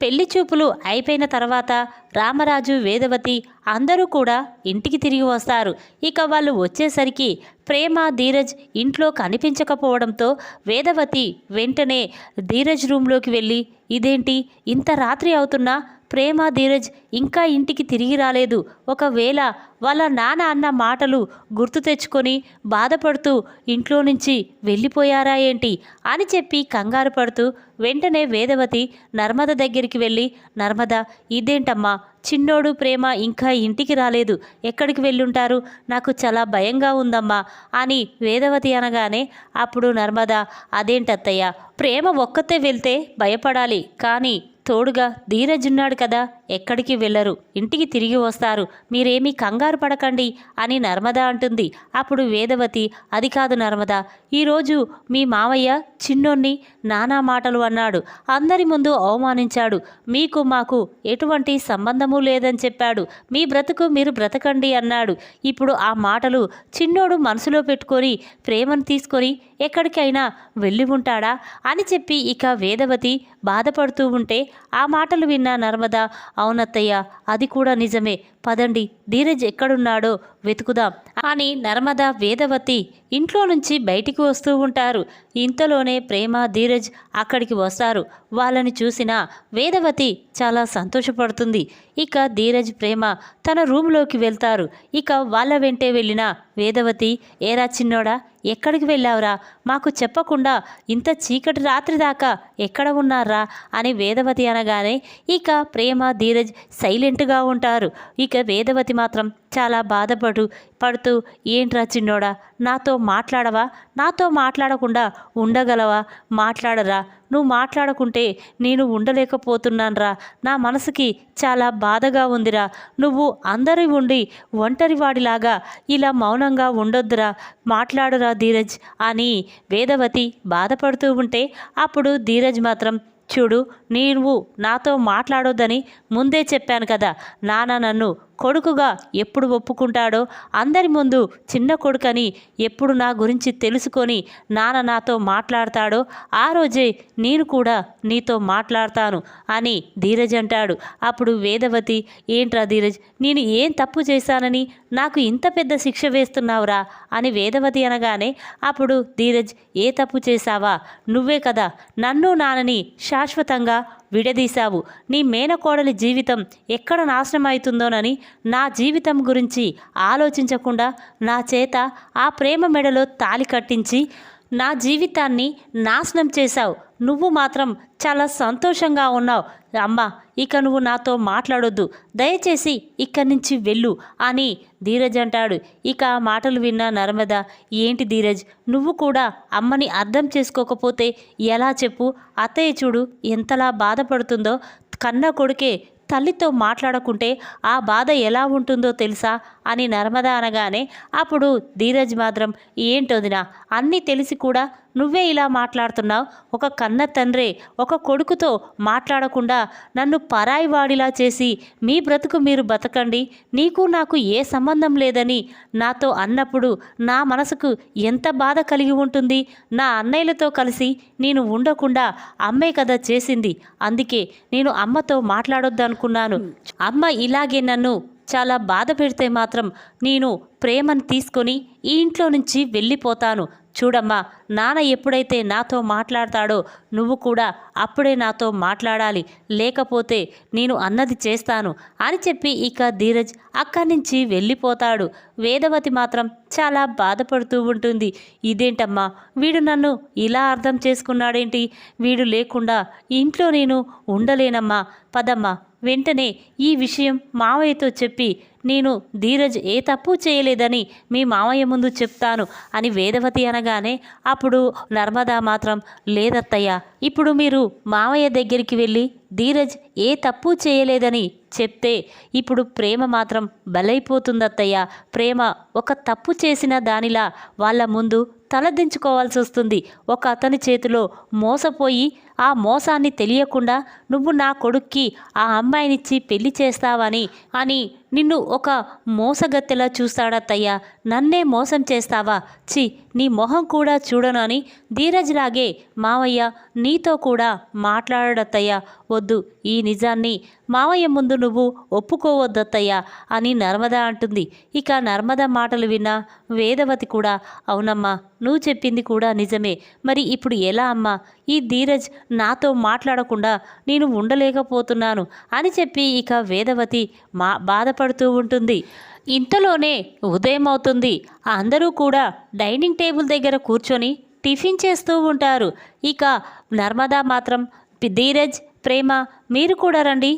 పెళ్ళి చూపులు అయిపోయిన తర్వాత రామరాజు వేదవతి అందరూ కూడా ఇంటికి తిరిగి వస్తారు. ఇక వాళ్ళు వచ్చేసరికి ప్రేమ ధీరజ్ ఇంట్లో కనిపించకపోవడంతో వేదవతి వెంటనే ధీరజ్ రూమ్లోకి వెళ్ళి ఇదేంటి? ఇంత రాత్రి అవుతున్నా? ప్రేమ ధీరజ్ ఇంకా ఇంటికి తిరిగి రాలేదు. ఒకవేళ వాళ్ళ నాన్న అన్న మాటలు గుర్తు తెచ్చుకొని బాధపడుతూ ఇంట్లో నుంచి వెళ్ళిపోయారా ఏంటి? అని చెప్పి కంగారు పడుతూ వెంటనే వేదవతి నర్మద దగ్గరికి వెళ్ళి నర్మద ఇదేంటమ్మా? చిన్నోడు ప్రేమ ఇంకా ఇంటికి రాలేదు. ఎక్కడికి వెళ్ళుంటారు? నాకు చాలా భయంగా ఉందమ్మా అని వేదవతి అనగానే అప్పుడు నర్మద అదేంటత్తయ్య? ప్రేమ ఒక్కతే వెళ్తే భయపడాలి. కానీ తోడుగా ధీరజున్నాడు కదా ఎక్కడికి వెళ్ళరు ఇంటికి తిరిగి వస్తారు. మీరేమీ కంగారు పడకండి అని నర్మద అంటుంది. అప్పుడు వేదవతి అది కాదు నర్మద ఈరోజు మీ మావయ్య చిన్నోన్ని నానా మాటలు అన్నాడు. అందరి ముందు అవమానించాడు. మీకు మాకు ఎటువంటి సంబంధము లేదని చెప్పాడు. మీ బ్రతుకు మీరు బ్రతకండి అన్నాడు. ఇప్పుడు ఆ మాటలు చిన్నోడు మనసులో పెట్టుకొని ప్రేమను తీసుకొని ఎక్కడికైనా వెళ్ళి ఉంటాడా అని చెప్పి ఇక వేదవతి బాధపడుతూ ఉంటే ఆ మాటలు విన్న నర్మద అవునత్తయ్య అది కూడా నిజమే. పదండి ధీరజ్ ఎక్కడున్నాడో వెతుకుదాం అని నర్మద వేదవతి ఇంట్లో నుంచి బయటికి వస్తూ ఉంటారు. ఇంతలోనే ప్రేమ ధీరజ్ అక్కడికి వస్తారు. వాళ్ళని చూసిన వేదవతి చాలా సంతోషపడుతుంది. ఇక ధీరజ్ ప్రేమ తన రూమ్లోకి వెళ్తారు. ఇక వాళ్ళ వెంటే వెళ్ళిన వేదవతి ఏరా చిన్నోడా ఎక్కడికి వెళ్ళావురా? మాకు చెప్పకుండా ఇంత చీకటి రాత్రి దాకా ఎక్కడ ఉన్నారా? అని వేదవతి అనగానే ఇక ప్రేమ ధీరజ్ సైలెంట్గా ఉంటారు. ఇక వేదవతి మాత్రం చాలా బాధపడు పడుతూ ఏంట్రా చిన్నోడా నాతో మాట్లాడవా? నాతో మాట్లాడకుండా ఉండగలవా? మాట్లాడరా నువ్వు మాట్లాడకుంటే నేను ఉండలేకపోతున్నానురా. నా మనసుకి చాలా బాధగా ఉందిరా. నువ్వు అందరి ఉండి ఒంటరివాడిలాగా ఇలా మౌనంగా ఉండొద్దురా. మాట్లాడురా ధీరజ్ అని వేదవతి బాధపడుతూ ఉంటే అప్పుడు ధీరజ్ మాత్రం చూడు నీవు నాతో మాట్లాడొద్దని ముందే చెప్పాను కదా. నాన్న నన్ను కొడుకుగా ఎప్పుడు ఒప్పుకుంటాడో అందరి ముందు చిన్న కొడుకని ఎప్పుడు నా గురించి తెలుసుకొని నాన్న నాతో మాట్లాడతాడో ఆ రోజే నేను కూడా నీతో మాట్లాడతాను అని ధీరజ్ అంటాడు. అప్పుడు వేదవతి ఏంట్రా ధీరజ్ నేను ఏం తప్పు చేశానని? నాకు ఇంత పెద్ద శిక్ష వేస్తున్నావురా? అని వేదవతి అనగానే అప్పుడు ధీరజ్ ఏ తప్పు చేశావా? నువ్వే కదా నన్ను నాన్నని శాశ్వతంగా విడదీశావు. నీ మేనకోడలి జీవితం ఎక్కడ నాశనం అవుతుందోనని నా జీవితం గురించి ఆలోచించకుండా నా చేత ఆ ప్రేమ మెడలో తాలి కట్టించి నా జీవితాన్ని నాశనం చేశావు. నువ్వు మాత్రం చాలా సంతోషంగా ఉన్నావు. అమ్మ ఇక నువ్వు నాతో మాట్లాడొద్దు. దయచేసి ఇక్కడి నుంచి వెళ్ళు అని ధీరజ్ అంటాడు. ఇక ఆ మాటలు విన్న నర్మద ఏంటి ధీరజ్ నువ్వు కూడా అమ్మని అర్థం చేసుకోకపోతే ఎలా చెప్పు? అత్తయ్య చూడు ఎంతలా బాధపడుతుందో. కన్న కొడుకే తల్లితో మాట్లాడకుంటే ఆ బాధ ఎలా ఉంటుందో తెలుసా? అని నర్మద అనగానే అప్పుడు ధీరజ్ మాత్రం ఏంటోదినా అన్నీ తెలిసి కూడా నువ్వే ఇలా మాట్లాడుతున్నావు? ఒక కన్న తండ్రే ఒక కొడుకుతో మాట్లాడకుండా నన్ను పరాయి వాడిలా చేసి మీ బ్రతుకు మీరు బతకండి. నీకు నాకు ఏ సంబంధం లేదని నాతో అన్నప్పుడు నా మనసుకు ఎంత బాధ కలిగి ఉంటుంది? నా అన్నయ్యలతో కలిసి నేను ఉండకుండా అమ్మే కదా చేసింది. అందుకే నేను అమ్మతో మాట్లాడొద్దనుకున్నాను. అమ్మ ఇలాగే నన్ను చాలా బాధ పెడితే మాత్రం నేను ప్రేమను తీసుకొని ఈ ఇంట్లో నుంచి వెళ్ళిపోతాను. చూడమ్మా నాన్న ఎప్పుడైతే నాతో మాట్లాడతాడో నువ్వు కూడా అప్పుడే నాతో మాట్లాడాలి. లేకపోతే నేను అన్నది చేస్తాను అని చెప్పి ఇక ధీరజ్ అక్కడి నుంచి వెళ్ళిపోతాడు. వేదవతి మాత్రం చాలా బాధపడుతూ ఉంటుంది. ఇదేంటమ్మా? వీడు నన్ను ఇలా అర్థం చేసుకున్నాడేంటి? వీడు లేకుండా ఇంట్లో నేను ఉండలేనమ్మా. పదమ్మా వెంటనే ఈ విషయం మావయ్యతో చెప్పి నేను ధీరజ్ ఏ తప్పు చేయలేదని మీ మావయ్య ముందు చెప్తాను అని వేదవతి అనగానే అప్పుడు నర్మదా మాత్రం లేదత్తయ్య ఇప్పుడు మీరు మామయ్య దగ్గరికి వెళ్ళి ధీరజ్ ఏ తప్పు చేయలేదని చెప్తే ఇప్పుడు ప్రేమ మాత్రం బలైపోతుందత్తయ్య. ప్రేమ ఒక తప్పు చేసిన దానిలా వాళ్ళ ముందు తలదించుకోవాల్సి వస్తుంది. ఒక అతని చేతిలో మోసపోయి ఆ మోసాన్ని తెలియకుండా నువ్వు నా కొడుక్కి ఆ అమ్మాయినిచ్చి పెళ్ళి చేస్తావని అని నిన్ను ఒక మోసగత్తెలా చూస్తాడత్తయ్యా. నన్నే మోసం చేస్తావా? చి నీ మొహం కూడా చూడను అని ధీరజ్ లాగే మావయ్య నీతో కూడా మాట్లాడడత్తయ్య. వద్దు ఈ నిజాన్ని మావయ్య ముందు నువ్వు ఒప్పుకోవద్దత్తయ్య అని నర్మద అంటుంది. ఇక నర్మద మాటలు విన్న వేదవతి కూడా అవునమ్మా నువ్వు చెప్పింది కూడా నిజమే. మరి ఇప్పుడు ఎలా అమ్మా? ఈ ధీరజ్ నాతో మాట్లాడకుండా నేను ఉండలేకపోతున్నాను అని చెప్పి ఇక వేదవతి మా బాధపడుతూ ఉంటుంది. ఇంతలోనే ఉదయం అవుతుంది అందరూ కూడా డైనింగ్ టేబుల్ దగ్గర కూర్చొని టిఫిన్ చేస్తూ ఉంటారు. ఇక నర్మదా మాత్రం ధీరజ్ ప్రేమ మీరు కూడా రండి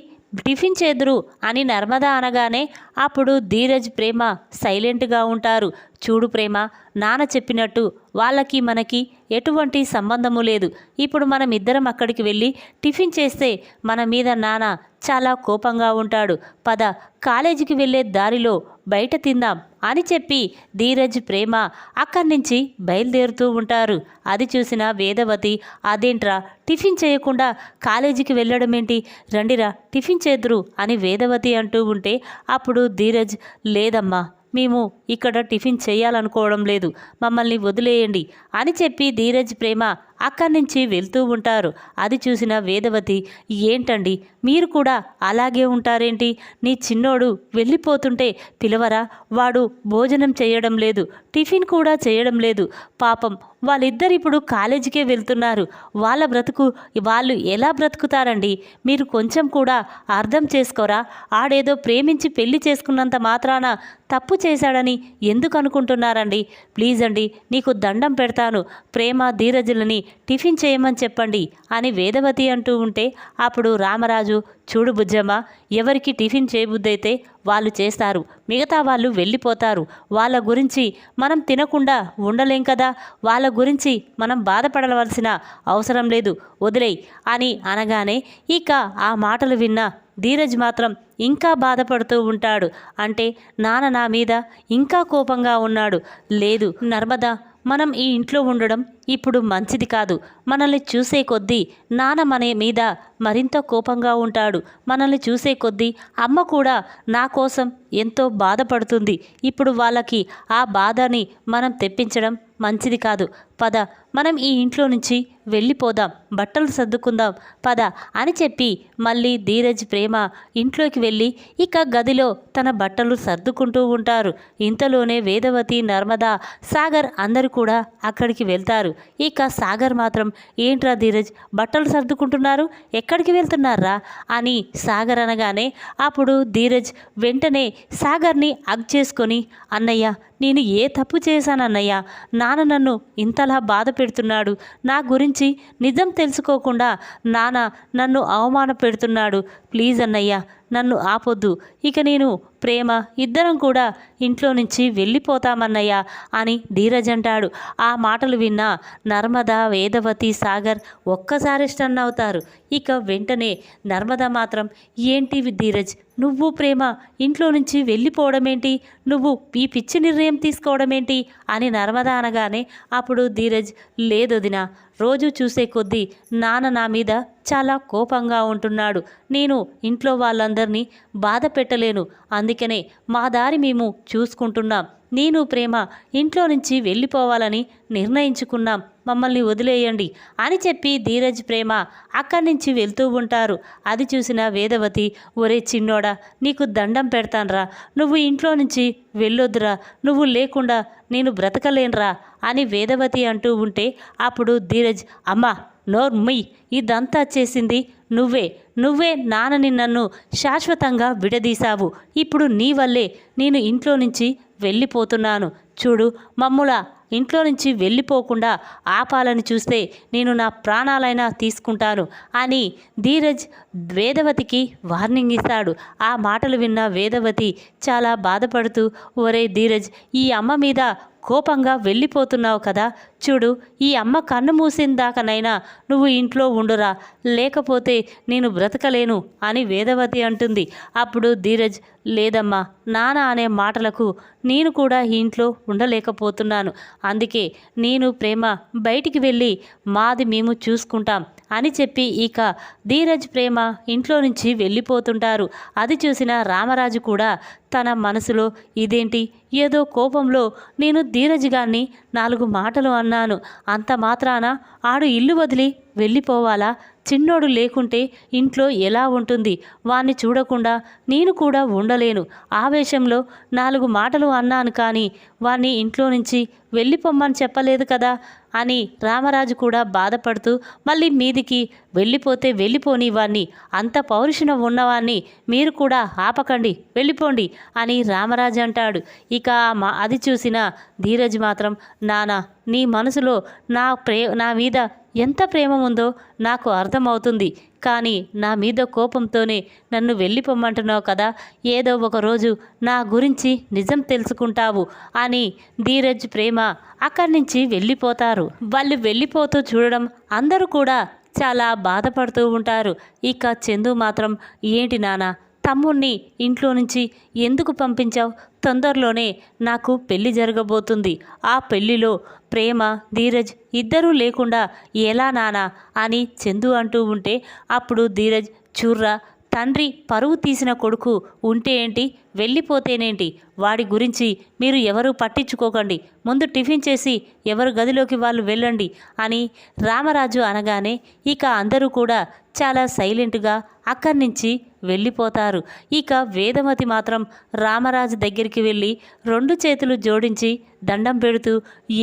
టిఫిన్ చేదురు అని నర్మదా అనగానే అప్పుడు ధీరజ్ ప్రేమ సైలెంట్గా ఉంటారు. చూడు ప్రేమ నాన్న చెప్పినట్టు వాళ్ళకి మనకి ఎటువంటి సంబంధము లేదు. ఇప్పుడు మనం ఇద్దరం అక్కడికి వెళ్ళి టిఫిన్ చేస్తే మన మీద నాన్న చాలా కోపంగా ఉంటాడు. పద కాలేజీకి వెళ్ళే దారిలో బయట తిందాం అని చెప్పి ధీరజ్ ప్రేమ అక్కడి నుంచి బయలుదేరుతూ ఉంటారు. అది చూసిన వేదవతి అదేంట్రా టిఫిన్ చేయకుండా కాలేజీకి వెళ్ళడం ఏంటి రండిరా టిఫిన్ చేద్దురు అని వేదవతి అంటూ ఉంటే అప్పుడు ధీరజ్ లేదమ్మా మేము ఇక్కడ టిఫిన్ చేయాలనుకోవడం లేదు మమ్మల్ని వదిలేయండి అని చెప్పి ధీరజ్ ప్రేమ అక్కడి నుంచి వెళ్తూ ఉంటారు. అది చూసిన వేదవతి ఏంటండి? మీరు కూడా అలాగే ఉంటారేంటి? నీ చిన్నోడు వెళ్ళిపోతుంటే పిలవరా? వాడు భోజనం చేయడం లేదు టిఫిన్ కూడా చేయడం లేదు. పాపం వాళ్ళిద్దరు ఇప్పుడు కాలేజీకే వెళ్తున్నారు. వాళ్ళ బ్రతుకు వాళ్ళు ఎలా బ్రతుకుతారండి? మీరు కొంచెం కూడా అర్థం చేసుకోరా? ఆడేదో ప్రేమించి పెళ్ళి చేసుకున్నంత మాత్రాన తప్పు చేశాడని ఎందుకు అనుకుంటున్నారండి? ప్లీజ్ అండి నీకు దండం పెడతాను. ప్రేమ ధీరజులని టిఫిన్ చేయమని చెప్పండి అని వేదవతి అంటూ ఉంటే అప్పుడు రామరాజు చూడు బుజ్జమ్మ ఎవరికి టిఫిన్ చేయబుద్దైతే వాళ్ళు చేస్తారు. మిగతా వాళ్ళు వెళ్ళిపోతారు. వాళ్ళ గురించి మనం తినకుండా ఉండలేం కదా. వాళ్ళ గురించి మనం బాధపడవలసిన అవసరం లేదు. వదిలేయ్ అని అనగానే ఇక ఆ మాటలు విన్న ధీరజ్ మాత్రం ఇంకా బాధపడుతూ ఉంటాడు. అంటే నాన్న నా మీద ఇంకా కోపంగా ఉన్నాడు. లేదు నర్మదా మనం ఈ ఇంట్లో ఉండడం ఇప్పుడు మంచిది కాదు. మనల్ని చూసే కొద్దీ నాన్న మన మీద మరింత కోపంగా ఉంటాడు. మనల్ని చూసే కొద్దీ అమ్మ కూడా నా కోసం ఎంతో బాధపడుతుంది. ఇప్పుడు వాళ్ళకి ఆ బాధని మనం తెప్పించడం మంచిది కాదు. పద మనం ఈ ఇంట్లో నుంచి వెళ్ళిపోదాం. బట్టలు సర్దుకుందాం. పద అని చెప్పి మళ్ళీ ధీరజ్ ప్రేమ ఇంట్లోకి వెళ్ళి ఇక గదిలో తన బట్టలు సర్దుకుంటూ ఉంటారు. ఇంతలోనే వేదవతి నర్మదా సాగర్ అందరూ కూడా అక్కడికి వెళ్తారు. ఇక సాగర్ మాత్రం ఏంట్రా ధీరజ్ బట్టలు సర్దుకుంటున్నారు? ఎక్కడికి వెళ్తున్నారా? అని సాగర్ అనగానే అప్పుడు ధీరజ్ వెంటనే సాగర్ని అగ్ చేసుకొని అన్నయ్య నేను ఏ తప్పు చేశానన్నయ్యా? నాన్న నన్ను ఇంతలా బాధ పెడుతున్నాడు. నా గురించి నిజం తెలుసుకోకుండా నాన్న నన్ను అవమాన పెడుతున్నాడు. ప్లీజ్ అన్నయ్యా నన్ను ఆపొద్దు. ఇక నేను ప్రేమ ఇద్దరం కూడా ఇంట్లో నుంచి వెళ్ళిపోతామన్నయ్యా అని ధీరజ్ అంటాడు. ఆ మాటలు విన్న నర్మద వేదవతి సాగర్ ఒక్కసారి స్టన్ అవుతారు. ఇక వెంటనే నర్మద మాత్రం ఏంటి ధీరజ్? నువ్వు ప్రేమ ఇంట్లో నుంచి వెళ్ళిపోవడమేంటి? నువ్వు ఈ పిచ్చి నిర్ణయం తీసుకోవడమేంటి? అని నర్మదా అనగానే అప్పుడు ధీరజ్ లేదొదినా రోజు చూసే కొద్దీ నాన్న నా మీద చాలా కోపంగా ఉంటున్నాడు. నేను ఇంట్లో వాళ్ళందరినీ బాధ పెట్టలేను అందుకనే మా దారి మేము చూసుకుంటున్నాం. నేను ప్రేమ ఇంట్లో నుంచి వెళ్ళిపోవాలని నిర్ణయించుకున్నాం. మమ్మల్ని వదిలేయండి అని చెప్పి ధీరజ్ ప్రేమ అక్కడి నుంచి వెళ్తూ ఉంటారు. అది చూసిన వేదవతి ఒరే చిన్నోడా నీకు దండం పెడతాన్రా. నువ్వు ఇంట్లో నుంచి వెళ్ళొద్దురా. నువ్వు లేకుండా నేను బ్రతకలేనురా అని వేదవతి అంటూ ఉంటే అప్పుడు ధీరజ్ అమ్మా నోర్మి ఇదంతా చేసింది నువ్వే. నువ్వే నాన్నని నన్ను శాశ్వతంగా విడదీశావు. ఇప్పుడు నీ వల్లే నేను ఇంట్లో నుంచి వెళ్ళిపోతున్నాను. చూడు మమ్ముల ఇంట్లో నుంచి వెళ్ళిపోకుండా ఆపాలని చూస్తే నేను నా ప్రాణాలైనా తీసుకుంటాను అని ధీరజ్ వేదవతికి వార్నింగ్ ఇస్తాడు. ఆ మాటలు విన్న వేదవతి చాలా బాధపడుతూ ఒరే ధీరజ్ ఈ అమ్మ మీద కోపంగా వెళ్ళిపోతున్నావు కదా. చూడు ఈ అమ్మ కన్ను మూసిందాకనైనా నువ్వు ఇంట్లో ఉండురా. లేకపోతే నేను బ్రతకలేను అని వేదవతి అంటుంది. అప్పుడు ధీరజ్ లేదమ్మా నాన్న అనే మాటలకు నేను కూడా ఈ ఇంట్లో ఉండలేకపోతున్నాను. అందుకే నేను ప్రేమ బయటికి వెళ్ళి మాది మేము చూసుకుంటాం అని చెప్పి ఇక ధీరజ్ ప్రేమ ఇంట్లో నుంచి వెళ్ళిపోతుంటారు. అది చూసిన రామరాజు కూడా తన మనసులో ఇదేంటి? ఏదో కోపంలో నేను ధీరజ్ గారిని నాలుగు మాటలు అన్నాను. అంత మాత్రాన ఆడు ఇల్లు వదిలి వెళ్ళిపోవాలా? చిన్నోడు లేకుంటే ఇంట్లో ఎలా ఉంటుంది? వాణ్ణి చూడకుండా నేను కూడా ఉండలేను. ఆవేశంలో నాలుగు మాటలు అన్నాను కానీ వాణ్ణి ఇంట్లో నుంచి వెళ్ళిపోమ్మని చెప్పలేదు కదా అని రామరాజు కూడా బాధపడుతూ మళ్ళీ మీదికి వెళ్ళిపోతే వెళ్ళిపోని వాణ్ణి అంత పౌరుషణ ఉన్నవాణ్ణి మీరు కూడా ఆపకండి వెళ్ళిపోండి అని రామరాజు అంటాడు. ఇక మా అది చూసిన ధీరజ్ మాత్రం నానా నీ మనసులో నా ప్రే నా మీద ఎంత ప్రేమ ఉందో నాకు అర్థమవుతుంది. కానీ నా మీద కోపంతోనే నన్ను వెళ్ళిపోమ్మంటున్నావు కదా. ఏదో ఒక రోజు నా గురించి నిజం తెలుసుకుంటావు అని ధీరజ్ ప్రేమ అక్కడి నుంచి వెళ్ళిపోతారు. వాళ్ళు వెళ్ళిపోతూ చూడడం అందరూ కూడా చాలా బాధపడుతూ ఉంటారు. ఇక చందు మాత్రం ఏంటి నానా తమ్ముణ్ణి ఇంట్లో నుంచి ఎందుకు పంపించావు? తొందరలోనే నాకు పెళ్ళి జరగబోతుంది. ఆ పెళ్ళిలో ప్రేమ ధీరజ్ ఇద్దరూ లేకుండా ఎలా నానా అని చందు అంటూ ఉంటే అప్పుడు ధీరజ్ చూర్రా తండ్రి పరువు తీసిన కొడుకు ఉంటే ఏంటి? వెళ్ళిపోతేనేంటి? వాడి గురించి మీరు ఎవరు పట్టించుకోకండి. ముందు టిఫిన్ చేసి ఎవరు గదిలోకి వాళ్ళు వెళ్ళండి అని రామరాజు అనగానే ఇక అందరూ కూడా చాలా సైలెంట్గా అక్కడి నుంచి వెళ్ళిపోతారు. ఇక వేదమతి మాత్రం రామరాజు దగ్గరికి వెళ్ళి రెండు చేతులు జోడించి దండం పెడుతూ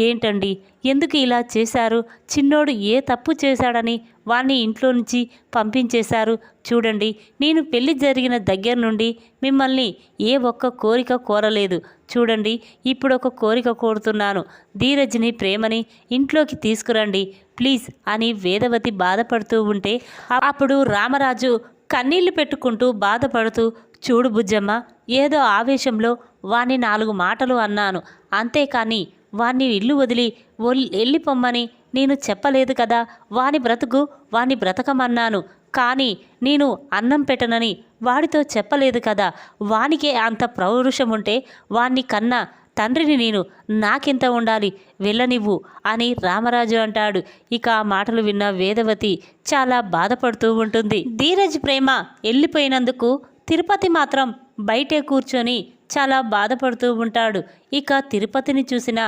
ఏంటండి? ఎందుకు ఇలా చేశారు? చిన్నోడు ఏ తప్పు చేశాడని వాణ్ణి ఇంట్లో నుంచి పంపించేశారు? చూడండి నేను పెళ్ళి జరిగిన దగ్గర నుండి మిమ్మల్ని ఏ ఒక్క కోరిక కోరలేదు. చూడండి ఇప్పుడు ఒక కోరిక కోరుతున్నాను. ధీరజ్ని ప్రేమని ఇంట్లోకి తీసుకురండి. ప్లీజ్ అని వేదవతి బాధపడుతూ ఉంటే అప్పుడు రామరాజు కన్నీళ్ళు పెట్టుకుంటూ బాధపడుతూ చూడు బుజ్జమ్మ ఏదో ఆవేశంలో వాణ్ణి నాలుగు మాటలు అన్నాను. అంతేకాని వాణ్ణి ఇల్లు వదిలి వెళ్ళిపోమ్మని నేను చెప్పలేదు కదా. వాని బ్రతుకు వాని బ్రతకమన్నాను. కానీ నేను అన్నం పెట్టనని వాడితో చెప్పలేదు కదా. వానికే అంత పౌరుషం ఉంటే వాణ్ణి కన్నా తండ్రిని నేను నాకెంత ఉండాలి? వెళ్ళనివ్వు అని రామరాజు అంటాడు. ఇక ఆ మాటలు విన్న వేదవతి చాలా బాధపడుతూ ఉంటుంది. ధీరజ్ ప్రేమ వెళ్ళిపోయినందుకు తిరుపతి మాత్రం బయటే కూర్చొని చాలా బాధపడుతూ ఉంటాడు. ఇక తిరుపతిని చూసిన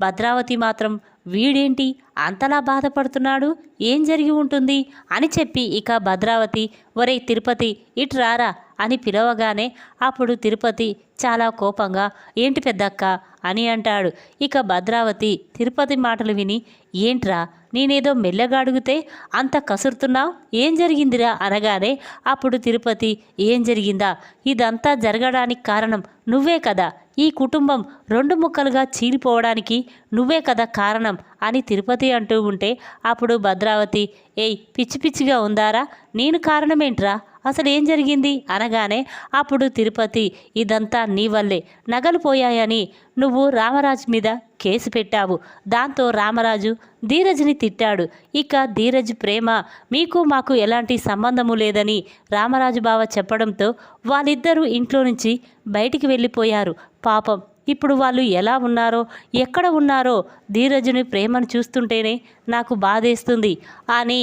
భద్రావతి మాత్రం వీడేంటి? అంతలా బాధపడుతున్నాడు? ఏం జరిగి ఉంటుంది? అని చెప్పి ఇక భద్రావతి ఒరే తిరుపతి ఇటు రారా? అని పిలవగానే అప్పుడు తిరుపతి చాలా కోపంగా ఏంటి పెద్దక్క? అని అంటాడు. ఇక భద్రావతి తిరుపతి మాటలు విని ఏంట్రా నేనేదో మెల్లగా అడిగితే అంత కసురుతున్నావు? ఏం జరిగిందిరా? అనగానే అప్పుడు తిరుపతి ఏం జరిగిందా? ఇదంతా జరగడానికి కారణం నువ్వే కదా. ఈ కుటుంబం రెండు ముక్కలుగా చీలిపోవడానికి నువ్వే కదా కారణం అని తిరుపతి అంటూ ఉంటే అప్పుడు భద్రావతి ఏయ్ పిచ్చి పిచ్చిగా ఉందారా? నేను కారణమేంట్రా? అసలు ఏం జరిగింది? అనగానే అప్పుడు తిరుపతి ఇదంతా నీ వల్లే. నగలు పోయాయని నువ్వు రామరాజు మీద కేసు పెట్టావు. దాంతో రామరాజు ధీరజ్ని తిట్టాడు. ఇక ధీరజ్ ప్రేమ మీకు మాకు ఎలాంటి సంబంధము లేదని రామరాజు బావ చెప్పడంతో వాళ్ళిద్దరూ ఇంట్లో నుంచి బయటికి వెళ్ళిపోయారు. పాపం ఇప్పుడు వాళ్ళు ఎలా ఉన్నారో ఎక్కడ ఉన్నారో ధీరజుని ప్రేమను చూస్తుంటేనే నాకు బాధేస్తుంది అని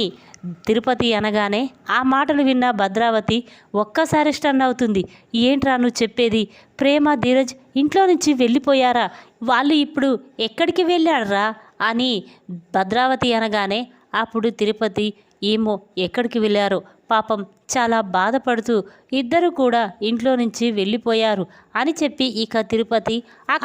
తిరుపతి అనగానే ఆ మాటలు విన్న భద్రావతి ఒక్కసారి స్టన్ అవుతుంది. ఏంట్రా నువ్వు చెప్పేది? ప్రేమ ధీరజ్ ఇంట్లో నుంచి వెళ్ళిపోయారా? వాళ్ళు ఇప్పుడు ఎక్కడికి వెళ్ళారా అని భద్రావతి అనగానే అప్పుడు తిరుపతి ఏమో ఎక్కడికి వెళ్ళారో పాపం చాలా బాధపడుతూ ఇద్దరు కూడా ఇంట్లో నుంచి వెళ్ళిపోయారు అని చెప్పి ఇక తిరుపతి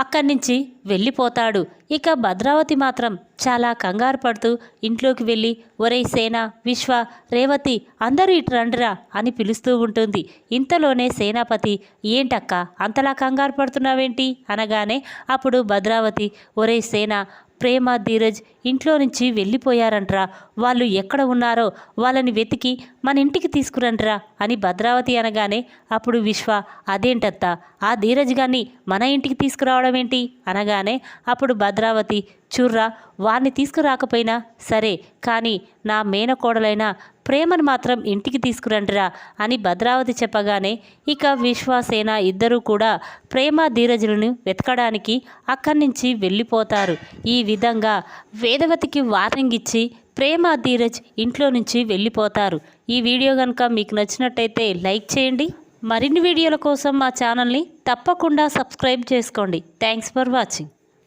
అక్కడి నుంచి వెళ్ళిపోతాడు. ఇక భద్రావతి మాత్రం చాలా కంగారు పడుతూ ఇంట్లోకి వెళ్ళి ఒరే సేన విశ్వ రేవతి అందరూ ఇటు రండిరా అని పిలుస్తూ ఉంటుంది. ఇంతలోనే సేనాపతి ఏంటక్క అంతలా కంగారు పడుతున్నావేంటి? అనగానే అప్పుడు భద్రావతి ఒరే సేన ప్రేమ ధీరజ్ ఇంట్లో నుంచి వెళ్ళిపోయారంట్రా. వాళ్ళు ఎక్కడ ఉన్నారో వాళ్ళని వెతికి మన ఇంటికి తీసుకురంట్రా అని భద్రావతి అనగానే అప్పుడు విశ్వ అదేంటత్తా? ఆ ధీరజ్ గారిని మన ఇంటికి తీసుకురావడం ఏంటి? అనగానే అప్పుడు భద్రావతి చూర్రా వారిని తీసుకురాకపోయినా సరే కానీ నా మేనకోడలైన ప్రేమను మాత్రం ఇంటికి తీసుకురండిరా అని భద్రావతి చెప్పగానే ఇక విశ్వాసేన ఇద్దరూ కూడా ప్రేమ ధీరజులను వెతకడానికి అక్కడి నుంచి వెళ్ళిపోతారు. ఈ విధంగా వేదవతికి వార్నింగ్ ఇచ్చి ప్రేమ ధీరజ్ ఇంట్లో నుంచి వెళ్ళిపోతారు. ఈ వీడియో కనుక మీకు నచ్చినట్టయితే లైక్ చేయండి. మరిన్ని వీడియోల కోసం మా ఛానల్ని తప్పకుండా సబ్స్క్రైబ్ చేసుకోండి. Thanks for watching.